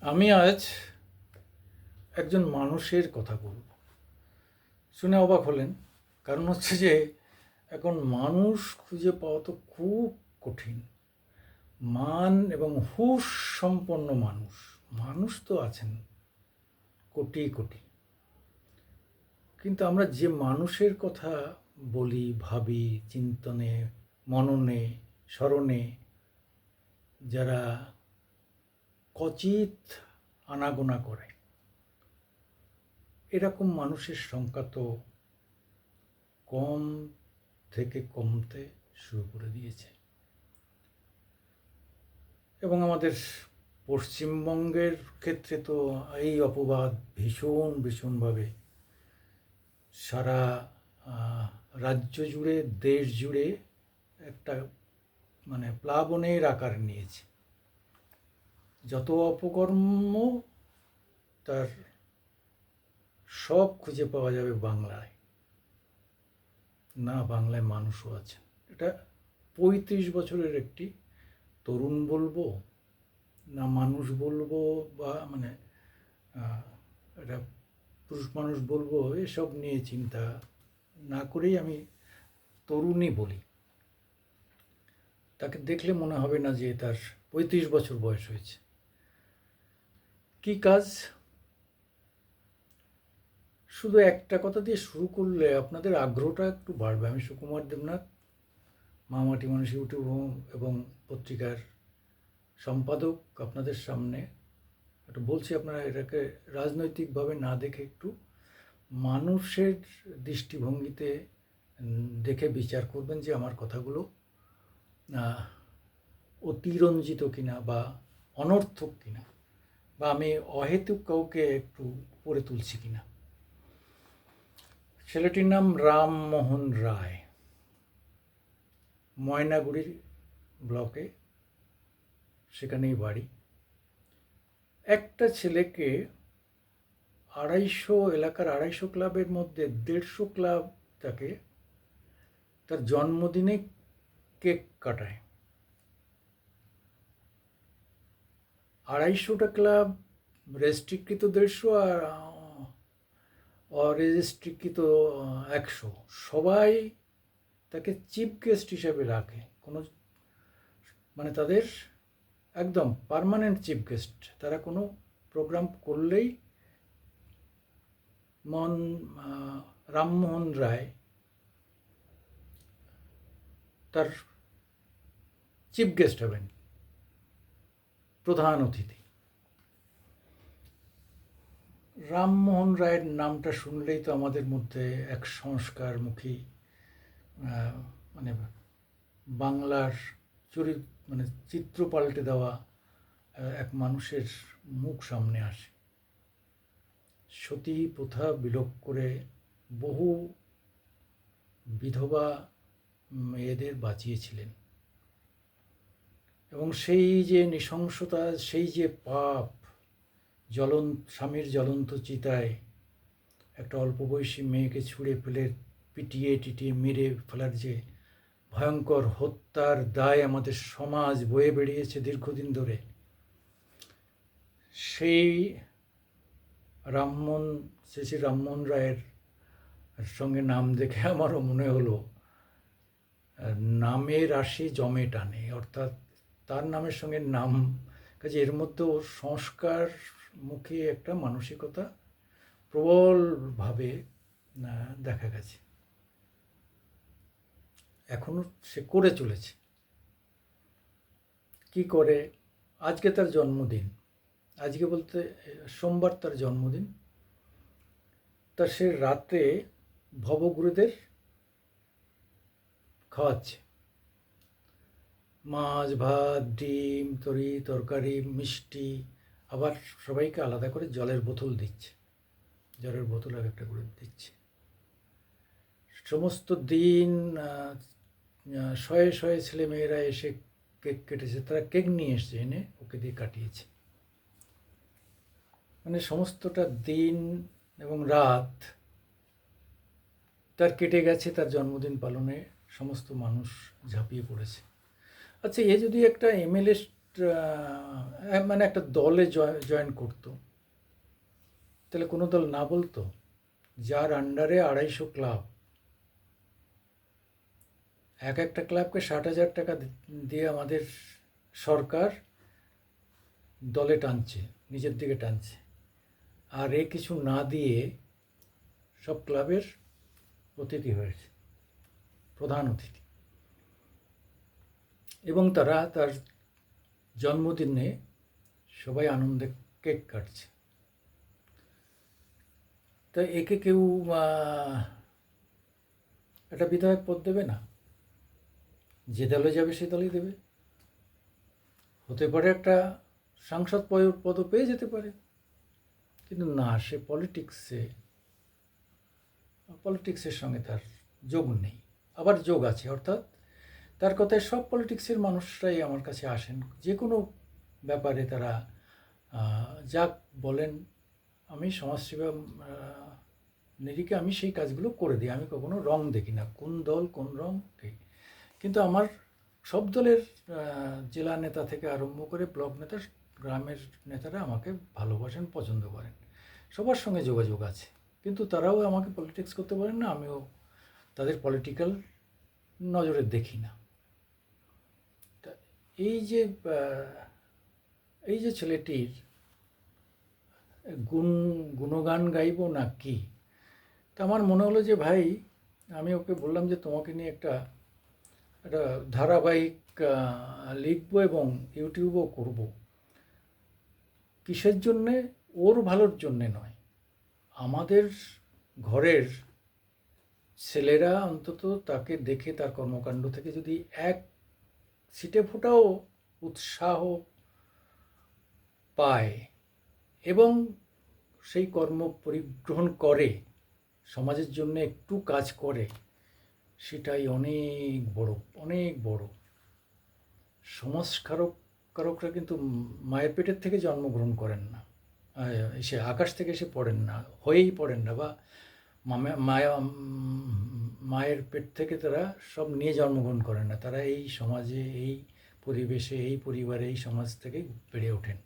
আমি আজ একজন মানুষের কথা বলব। শুনে অবাক হলেন। কারণ হচ্ছে যে, এখন মানুষ খুঁজে পাওয়া তো খুব কঠিন। মান এবং হুশ সম্পন্ন মানুষ। মানুষ তো আছেন কোটি কোটি। কিন্তু আমরা যে মানুষের কথা বলি, ভাবি, চিন্তনে, মননে, স্মরণে, যারা কচিত আনাগোনা করে। এরকম মানুষের সংখ্যা তো কম থেকে কমতে শুরু করে দিয়েছে। এবং আমাদের পশ্চিমবঙ্গের ক্ষেত্রে তো এই অপবাদ ভীষণ, ভীষণভাবে সারা রাজ্য জুড়ে, দেশ জুড়ে একটা মানে প্লাবনের আকার নিয়েছে। যত অপকর্ম তার সব খুঁজে পাওয়া যাবে বাংলায়। না বাংলায় মানুষও আছে এটা পঁয়ত্রিশ বছরের একটি তরুণ বলব, না মানুষ বলব বা মানে এটা পুরুষ মানুষ বলব, এসব নিয়ে চিন্তা না করেই আমি তরুণই বলি। তাকে দেখলে মনে হবে না যে তার পঁয়ত্রিশ বছর বয়স হয়েছে। কি কাজ? শুধু একটা কথা দিয়ে শুরু করলে আপনাদের আগ্রহটা একটু বাড়বে। আমি সুকুমার দেবনাথ, মামাটি মানুষ ইউটিউব এবং পত্রিকার সম্পাদক আপনাদের সামনে। একটু বলছি আপনারা এটাকে রাজনৈতিকভাবে না দেখে একটু মানুষের দৃষ্টিভঙ্গিতে দেখে বিচার করবেন যে আমার কথাগুলো অতিরঞ্জিত কিনা বা অনর্থক কিনা। বা আমি অহেতুক কাউকে একটু পড়ে তুলছি কিনা ছেলেটির নাম রামমোহন রায়। ময়নাগুড়ির ব্লকে সেখানেই বাড়ি। একটা ছেলেকে আড়াইশো, এলাকার আড়াইশো ক্লাবের মধ্যে দেড়শো ক্লাব তাকে তার জন্মদিনে কেক কাটায়। আড়াইশোটা ক্লাব রেজিস্ট্রিকৃত দেড়শো আর অরেজিস্ট্রিকৃত একশো। সবাই তাকে চিফ গেস্ট হিসাবে রাখে। কোনো মানে তাদের একদম পার্মানেন্ট চিফ গেস্ট তারা কোনো প্রোগ্রাম করলেই মন রামমোহন রায় তার চিফ গেস্ট হবেন। প্রধান অতিথি। রামমোহন রায়ের নামটা শুনলেই তো আমাদের মধ্যে এক সংস্কারমুখী মানে বাংলার চরিত মানে চিত্র পাল্টে দেওয়া এক মানুষের মুখ সামনে আসে। সতী প্রথা বিলোপ করে বহু বিধবা মেয়েদের বাঁচিয়েছিলেন। এবং সেই যে নৃশংসতা, সেই যে পাপ জ্বলন স্বামীর জ্বলন্ত চিতায় একটা অল্প বয়সী মেয়েকে ছুঁড়ে ফেলে, পিটিয়ে টিটিয়ে মেরে ফেলার যে ভয়ঙ্কর হত্যার দায় আমাদের সমাজ বয়ে বেরিয়েছে দীর্ঘদিন ধরে, সেই রামমোহন, শ্রী শ্রী রামমোহন রায়ের সঙ্গে নাম দেখে আমারও মনে হলো নামের রাশি জমে টানে, অর্থাৎ তার নামের সঙ্গে নাম। কাজে এর মধ্যে মধ্যেও সংস্কার মুখী একটা মানসিকতা প্রবলভাবে দেখা গেছে। এখনও সে করে চলেছে। কি করে? আজকে তার জন্মদিন। আজকে বলতে, সোমবার তার জন্মদিন। তা সে রাতে ভবগুরুদের খাওয়াচ্ছে। মাছ, ভাত, ডিম, তরি, তরকারি, মিষ্টি, আবার সবাইকে আলাদা করে জলের বোতল দিচ্ছে। জলের বোতল এক একটা করে দিচ্ছে। সমস্ত দিন শয়ে শয়ে ছেলে মেয়েরা এসে কেক কেটেছে। তারা কেক নিয়ে এসছে, এনে ওকে দিয়ে কাটিয়েছে। মানে সমস্তটা দিন এবং রাত তার কেটে গেছে, তার জন্মদিন পালনে সমস্ত মানুষ ঝাঁপিয়ে পড়েছে। আচ্ছা এ যদি একটা এমএলএ মানে একটা দলে জয়েন করতো, তাহলে কোনো দল না বলতো? যার আন্ডারে আড়াইশো ক্লাব এক একটা ক্লাবকে ষাট হাজার টাকা দিয়ে আমাদের সরকার দলে টানছে, নিজের দিকে টানছে। আর এ কিছু না দিয়ে সব ক্লাবের অতিথি হয়েছে, প্রধান অতিথি। এবং তারা তার জন্মদিনে সবাই আনন্দে কেক কাটছে। তা একে কেউ একটা বিধায়ক পদ দেবে না? যে দলে যাবে সে দলেই দেবে। হতে পারে একটা সাংসদ পদ- পদও পেয়ে যেতে পারে। কিন্তু না, সে পলিটিক্সে, পলিটিক্সের সঙ্গে তার যোগ নেই। আবার যোগ আছে, অর্থাৎ তার কথায় সব পলিটিক্সের মানুষরাই আমার কাছে আসেন। যে কোনো ব্যাপারে তারা যা বলেন, আমি সমাজসেবা নিরিখে আমি সেই কাজগুলো করে দিই। আমি কখনো রং দেখি না, কোন দল কোন রং দেখি। কিন্তু আমার সব দলের জেলা নেতা থেকে আরম্ভ করে ব্লক নেতা, গ্রামের নেতারা আমাকে ভালোবাসেন, পছন্দ করেন। সবার সঙ্গে যোগাযোগ আছে। কিন্তু তারাও আমাকে পলিটিক্স করতে পারেন না, আমিও তাদের পলিটিক্যাল নজরে দেখি না। এই যে এই যে ছেলেটির গুণ, গুণগান গাইব না কি? তা আমার মনে হলো যে, ভাই, আমি ওকে বললাম যে, তোমাকে নিয়ে একটা একটা ধারাবাহিক লিখব এবং ইউটিউবও করব। কিসের জন্যে? ওর ভালোর জন্যে নয়। আমাদের ঘরের ছেলেরা অন্তত তাকে দেখে তার কর্মকাণ্ড থেকে যদি এক সিটে ফোটাও উৎসাহ পায় এবং সেই কর্ম পরিগ্রহণ করে, সমাজের জন্য একটু কাজ করে, সেটাই অনেক বড় অনেক বড়। সংস্কারক কারকরা কিন্তু মায়ের পেটের থেকে জন্মগ্রহণ করেন না। এসে আকাশ থেকে এসে পড়েন না, হয়েই পড়েন না বা মায়া মায়ের পেট থেকে তারা সব নিয়ে জন্মগ্রহণ করেন না। তারা এই সমাজে, এই পরিবেশে, এই পরিবারে, এই সমাজ থেকে বেড়ে ওঠেন।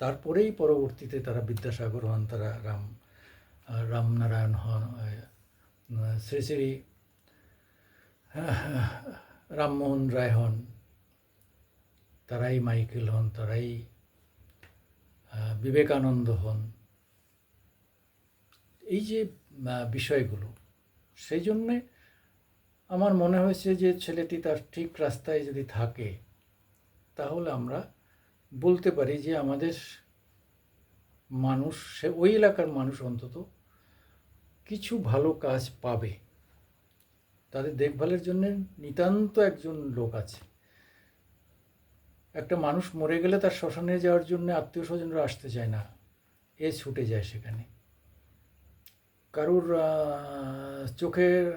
তারপরেই পরবর্তীতে তারা বিদ্যাসাগর হন, তারা রাম রামনারায়ণ হন শ্রী শ্রী রামমোহন রায় হন, তারাই মাইকেল হন, তারাই বিবেকানন্দ হন। এই যে বিষয়গুলো। সেই জন্যে আমার মনে হয়েছে যে ছেলেটি তার ঠিক রাস্তায় যদি থাকে, তাহলে আমরা বলতে পারি যে আমাদের মানুষ, সে ওই এলাকার মানুষ অন্তত কিছু ভালো কাজ পাবে। তাদের দেখভালের জন্য নিতান্ত একজন লোক আছে। একটা মানুষ মরে গেলে তার শ্মশানে যাওয়ার জন্য আত্মীয় স্বজনরা আসতে চায় না, এ ছুটে যায় সেখানে। কারুর চোখের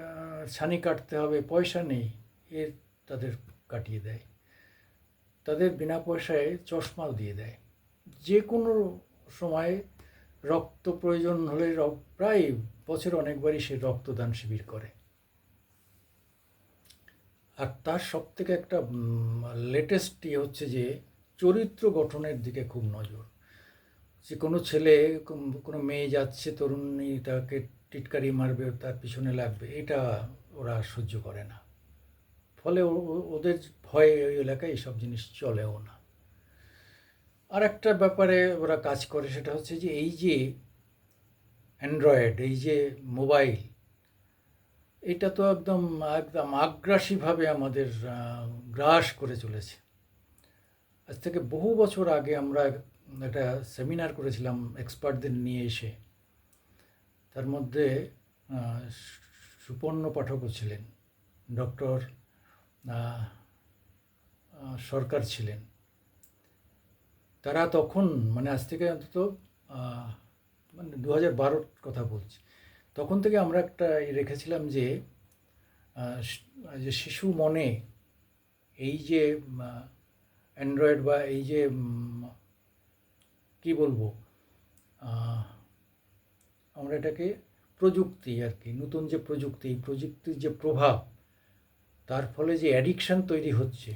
ছানি কাটতে হবে, পয়সা নেই, এ তাদের কাটিয়ে দেয়। তাদের বিনা পয়সায় চশমাও দিয়ে দেয়। যে কোনো সময় রক্ত প্রয়োজন হলে প্রায় বছর অনেকবারই সে রক্তদান শিবির করে। আর তার সব থেকে একটা লেটেস্ট ইয়ে হচ্ছে যে, চরিত্র গঠনের দিকে খুব নজর। যে কোনো ছেলে, কোনো মেয়ে যাচ্ছে, তরুণী তাকে টিটকারি মারবে, তার পিছনে লাগবে, এটা ওরা সহ্য করে না। ফলে ওদের ভয়ে ওই এলাকায় এইসব জিনিস চলেও না। আর একটা ব্যাপারে ওরা কাজ করে সেটা হচ্ছে যে, এই যে অ্যান্ড্রয়েড এই যে মোবাইল, এটা তো একদম একদম আগ্রাসীভাবে আমাদের গ্রাস করে চলেছে। আজ থেকে বহু বছর আগে আমরা একটা সেমিনার করেছিলাম এক্সপার্টদের নিয়ে এসে। তার মধ্যে সুপর্ণ পাঠকও ছিলেন ডক্টর সরকার ছিলেন। তারা তখন মানে আজ থেকে অন্তত মানে দু হাজার বারোর কথা বলছি, তখন থেকে আমরা একটা রেখেছিলাম যে যে শিশু মনে এই যে অ্যান্ড্রয়েড বা এই যে কি বলব? আমরা এটাকে প্রযুক্তি আর কি, নতুন যে প্রযুক্তি, এই প্রযুক্তির যে প্রভাব, তার ফলে যে অ্যাডিকশান তৈরি হচ্ছে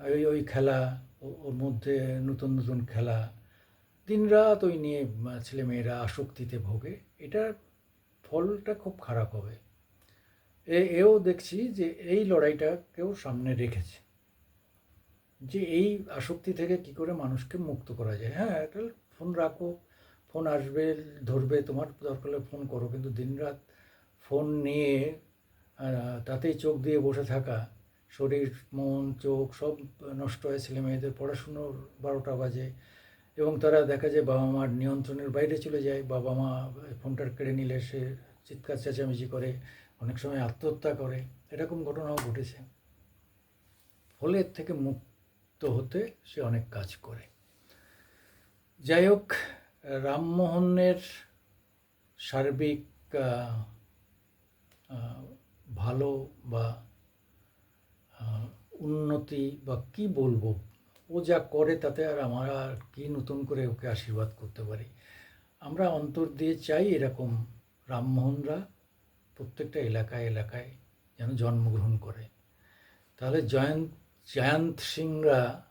ওই ওই খেলা ওর মধ্যে নতুন নতুন খেলা দিনরাত ওই নিয়ে ছেলে মেয়েরা আসক্তিতে ভোগে, এটার ফলটা খুব খারাপ হবে। এও দেখছি যে এই লড়াইটাকেও সামনে রেখেছে। যে এই আসক্তি থেকে কি করে মানুষকে মুক্ত করা যায়? হ্যাঁ একটা ফোন রাখো, ফোন আসবে, ধরবে, তোমার দরকার হলে ফোন করো। কিন্তু দিনরাত ফোন নিয়ে তাতেই চোখ দিয়ে বসে থাকা, শরীর, মন, চোখ সব নষ্ট হয় ছেলে মেয়েদের। পড়াশুনোর বারোটা বাজে এবং তারা দেখা যায় বাবা মার নিয়ন্ত্রণের বাইরে চলে যায়। বাবা মা ফোনটার কেড়ে নিলে সে চিৎকার, চেঁচামেচি করে, অনেক সময় আত্মহত্যা করে। এরকম ঘটনাও ঘটেছে। ফলে থেকে মুক্ত হতে সে অনেক কাজ করে। যাই হোক, রামমোহনের সার্বিক ভালো বা উন্নতি বা কি বলব, ও যা করে তাতে আর আমরা কি নতুন করে ওকে আশীর্বাদ করতে পারি। আমরা অন্তর দিয়ে চাই এরকম রামমোহনরা প্রত্যেকটা এলাকায় এলাকায় যেন জন্মগ্রহণ করে। তাহলে জয়ন্ত জয়ন্ত সিংরা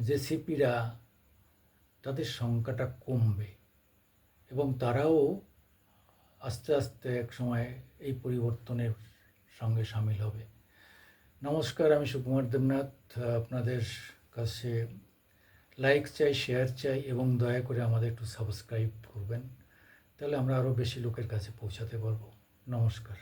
জেসিপিরা, তাদের সংখ্যাটা কমবে। এবং তারাও আস্তে আস্তে এক সময় এই পরিবর্তনের সঙ্গে সামিল হবে। নমস্কার, আমি সুকুমার দেবনাথ। আপনাদের কাছে লাইক চাই, শেয়ার চাই এবং দয়া করে আমাদের একটু সাবস্ক্রাইব করবেন। তাহলে আমরা আরও বেশি লোকের কাছে পৌঁছাতে পারব। নমস্কার।